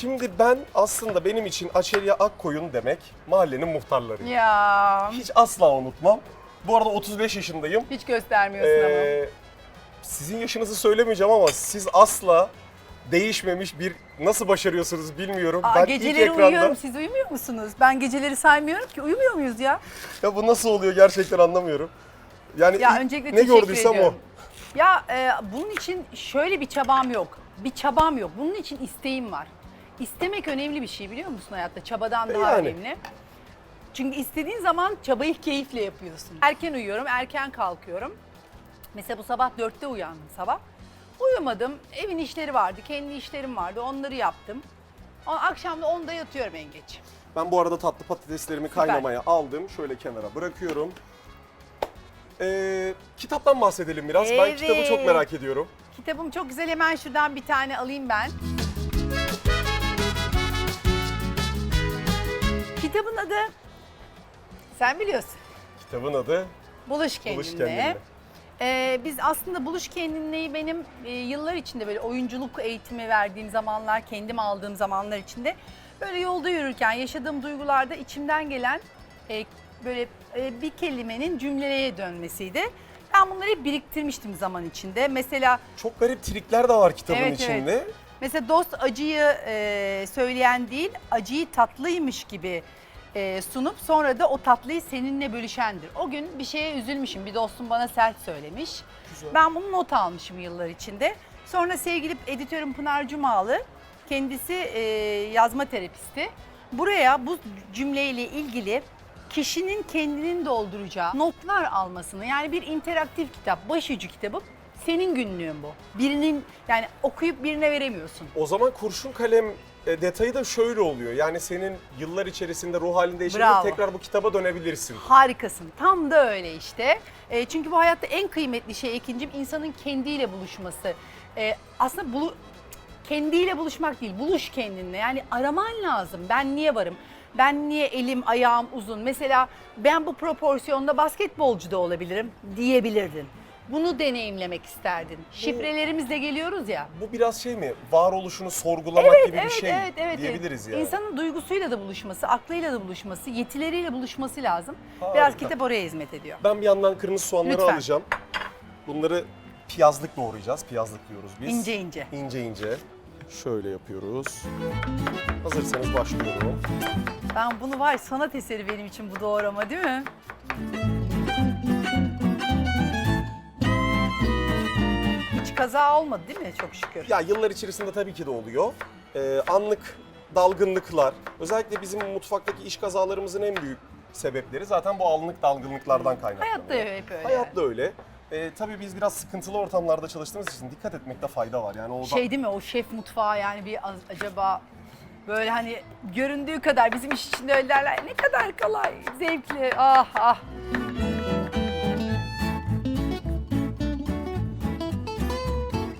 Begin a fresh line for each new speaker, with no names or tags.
Şimdi ben aslında benim için Açelya Akkoyun demek mahallenin muhtarları.
Ya
Hiç asla unutmam. Bu arada 35 yaşındayım.
hiç göstermiyorsun ama.
Ee, sizin yaşınızı söylemeyeceğim ama siz asla değişmemiş bir nasıl başarıyorsunuz bilmiyorum.
Aa,
ben
geceleri
ilk ekranda
uyuyorum. Siz uyumuyor musunuz? Ben geceleri saymıyorum ki. Uyumuyor muyuz ya?
ya bu nasıl oluyor gerçekten anlamıyorum. Yani
Ya
ilk
öncelikle
ne gördüysem
ediyorum.
o.
Ya e, bunun için şöyle bir çabam yok. Bir çabam yok. Bunun için isteğim var. İstemek önemli bir şey biliyor musun hayatta? Çabadan
E
daha
yani.
önemli. Çünkü istediğin zaman çabayı keyifle yapıyorsun. Erken uyuyorum, erken kalkıyorum. Mesela bu sabah dörtte uyandım sabah. Uyumadım, evin işleri vardı, kendi işlerim vardı, onları yaptım. O- Akşam da 10'da yatıyorum en geç.
Ben bu arada tatlı patateslerimi kaynamaya aldım. Şöyle kenara bırakıyorum. Ee, kitaptan bahsedelim biraz. Ben kitabı çok merak ediyorum.
Kitabım çok güzel, hemen şuradan bir tane alayım ben. Kitabın adı, sen biliyorsun,
Kitabın adı
Buluş Kendinle.
Buluş Kendinle.
Ee, biz aslında Buluş Kendinle'yi benim e, yıllar içinde böyle oyunculuk eğitimi verdiğim zamanlar, kendim aldığım zamanlar içinde böyle yolda yürürken yaşadığım duygularda içimden gelen e, böyle e, bir kelimenin cümleye dönmesiydi. Ben bunları hep biriktirmiştim zaman içinde. Mesela
çok garip trikler de var kitabın
Evet,
içinde.
Mesela dost acıyı e, söyleyen değil, acıyı tatlıymış gibi e, sunup sonra da o tatlıyı seninle bölüşendir. O gün bir şeye üzülmüşüm, bir dostum bana sert söylemiş.
Güzel.
Ben bunu not almışım yıllar içinde. Sonra sevgili editörüm Pınar Cumalı, kendisi e, yazma terapisti. Buraya bu cümleyle ilgili kişinin kendinin dolduracağı notlar almasını yani bir interaktif kitap, başucu kitabı senin günlüğün bu. Birinin yani okuyup birine veremiyorsun.
O zaman kurşun kalem e, detayı da şöyle oluyor. Yani senin yıllar içerisinde ruh halinde değişince
Bravo.
tekrar bu kitaba dönebilirsin.
Harikasın. Tam da öyle işte. E, çünkü bu hayatta en kıymetli şey ikincim insanın kendiyle buluşması. E, aslında bulu, kendiyle buluşmak değil, buluş kendinle. Yani araman lazım. Ben niye varım? Ben niye elim, ayağım uzun? Mesela ben bu proporsiyonda basketbolcu da olabilirim diyebilirdin. Bunu deneyimlemek isterdin. Şifrelerimizle geliyoruz ya.
Bu biraz şey mi? Varoluşunu sorgulamak gibi bir şey
evet, evet,
diyebiliriz
evet.
yani.
İnsanın duygusuyla da buluşması, aklıyla da buluşması, yetileriyle buluşması lazım. Biraz
Harika.
kitap oraya hizmet ediyor.
Ben bir yandan kırmızı soğanları
Lütfen.
alacağım. Bunları piyazlık doğrayacağız. Piyazlık diyoruz biz.
İnce ince.
İnce ince. Şöyle yapıyoruz. Hazırsanız başlıyorum.
Ben bunu var sanat eseri benim için bu doğrama değil mi? Kaza olmadı değil mi çok şükür?
Ya yıllar içerisinde tabii ki de oluyor. Ee, anlık dalgınlıklar, özellikle bizim mutfaktaki iş kazalarımızın en büyük sebepleri zaten bu anlık dalgınlıklardan kaynaklanıyor.
Hayatta hep öyle.
Hayat da öyle. Ee, tabii biz biraz sıkıntılı ortamlarda çalıştığımız için dikkat etmekte fayda var. Yani o da-
Şey değil mi o şef mutfağı yani bir az- acaba böyle hani göründüğü kadar bizim iş içinde öyle derler ne kadar kolay, zevkli ah ah.